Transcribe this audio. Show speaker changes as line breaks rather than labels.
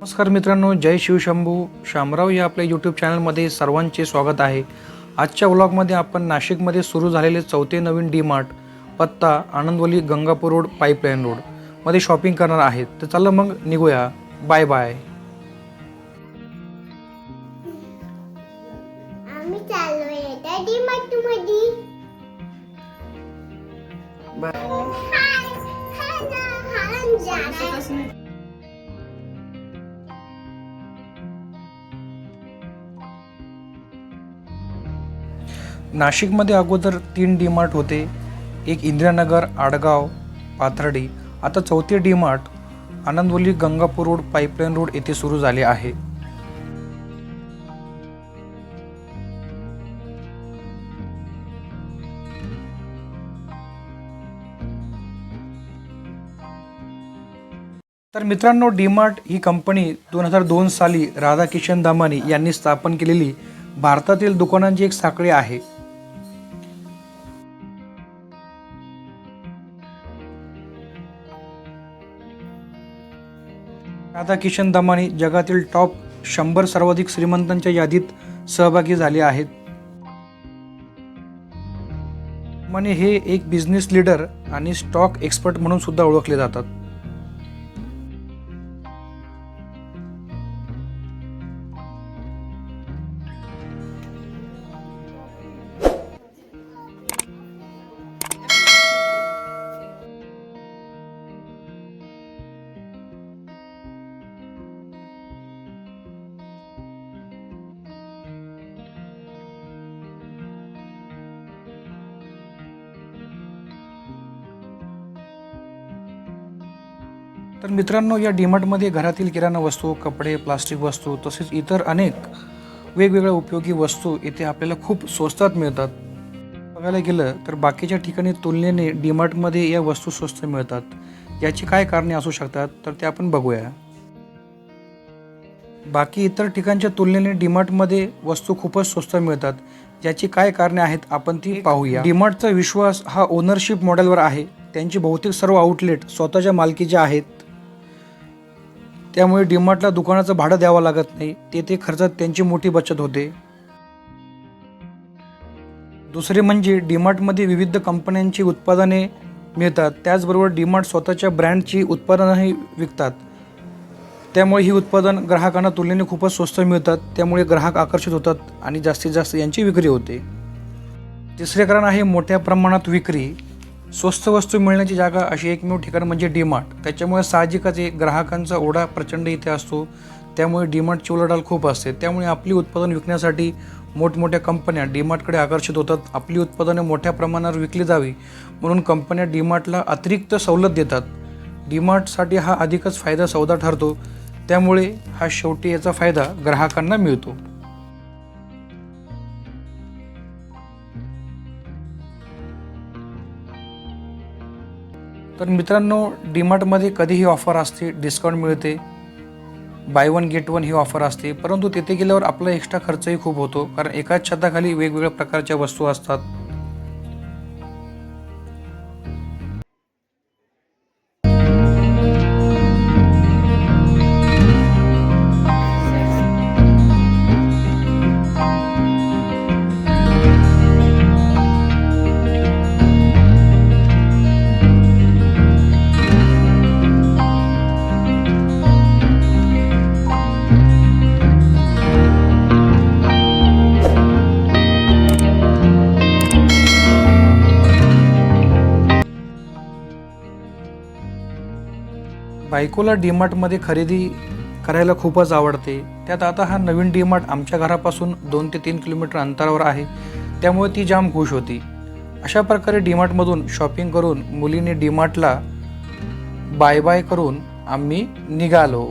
नमस्कार मित्रांनो जय शिवशंभू शामराव या आपल्या यूट्यूब चॅनलमध्ये सर्वांचे स्वागत आहे. आजच्या व्लॉगमध्ये आपण नाशिकमध्ये सुरू झालेले चौथे नवीन डी मार्ट पत्ता आनंदवली गंगापूर रोड पाईपलाईन रोडमध्ये शॉपिंग करणार आहेत. तर चला मग निघूया. बाय बाय
आम्ही
नाशिकमध्ये अगोदर तीन डी मार्ट होते. एक इंदिरानगर आडगाव पाथर्डी. आता चौथे D Mart Anandvali Gangapur road pipeline road येथे सुरू झाले आहे. तर मित्रांनो डीमार्ट ही कंपनी दोन हजार दोन साली राधाकिशन दामानी यांनी स्थापन केलेली भारतातील दुकानांची एक साखळी आहे. राधाकिशन दमानी जगातील टॉप शंभर सर्वाधिक श्रीमंतांच्या यादीत सहभागी झाले आहेत. म्हणे हे एक बिझनेस लीडर आणि स्टॉक एक्सपर्ट म्हणून सुद्धा ओळखले जातात. तर मित्रांनो या डीमार्टमध्ये घरातील किराणा वस्तू कपडे प्लास्टिक वस्तू तसेच इतर अनेक वेगवेगळ्या उपयोगी वस्तू इथे आपल्याला खूप स्वस्तात मिळतात. बघायला गेलं तर बाकीच्या ठिकाणी तुलनेने डीमार्टमध्ये या वस्तू स्वस्त मिळतात. याची काय कारणे असू शकतात तर ते आपण बघूया. बाकी इतर ठिकाणच्या तुलनेने डीमार्टमध्ये वस्तू खूपच स्वस्त मिळतात. याची काय कारणे आहेत आपण ती पाहूया. डीमार्टचा विश्वास हा ओनरशिप मॉडेलवर आहे. त्यांची बहुतेक सर्व आउटलेट स्वतःच्या मालकीचे आहेत. त्यामुळे डीमार्टला दुकानाचं भाडं द्यावं लागत नाही. तेथे खर्चात त्यांची मोठी बचत होते. दुसरे म्हणजे डीमार्टमध्ये विविध कंपन्यांची उत्पादने मिळतात. त्याचबरोबर डीमार्ट स्वतःच्या ब्रँडची उत्पादनंही विकतात. त्यामुळे ही उत्पादन ग्राहकांना तुलनेने खूपच स्वस्त मिळतात. त्यामुळे ग्राहक आकर्षित होतात आणि जास्तीत जास्त यांची विक्री होते. तिसरे कारण आहे मोठ्या प्रमाणात विक्री. स्वस्त वस्तू मिळण्याची जागा अशी एकमेव ठिकाण म्हणजे डीमार्ट. त्याच्यामुळे साहजिकच एक ग्राहकांचा ओढा प्रचंड इथे असतो. त्यामुळे डीमार्टची उलाढाल खूप असते. त्यामुळे आपली उत्पादन विकण्यासाठी मोठमोठ्या कंपन्या डीमार्टकडे आकर्षित होतात. आपली उत्पादने मोठ्या प्रमाणावर विकली जावी म्हणून कंपन्या डीमार्टला अतिरिक्त सवलत देतात. डीमार्टसाठी हा अधिकच फायदा सौदा ठरतो. त्यामुळे हा शेवटी याचा फायदा ग्राहकांना मिळतो. तर मित्रांनो डीमार्टमध्ये कधीही ऑफर असते डिस्काउंट मिळते. बाय वन गेट वन ही ऑफर असते. परंतु तिथे गेल्यावर आपला एक्स्ट्रा खर्चही खूप होतो. कारण एकाच छताखाली वेगवेगळ्या प्रकारच्या वस्तू असतात. बायकोला डीमार्टमध्ये खरेदी करायला खूपच आवडते. त्यात आता हा नवीन डीमार्ट आमच्या घरापासून दोन ते तीन किलोमीटर अंतरावर आहे. त्यामुळे ती जाम खुश होती. अशा प्रकारे डीमार्टमधून शॉपिंग करून मुलीने डीमार्टला बाय बाय करून आम्ही निघालो.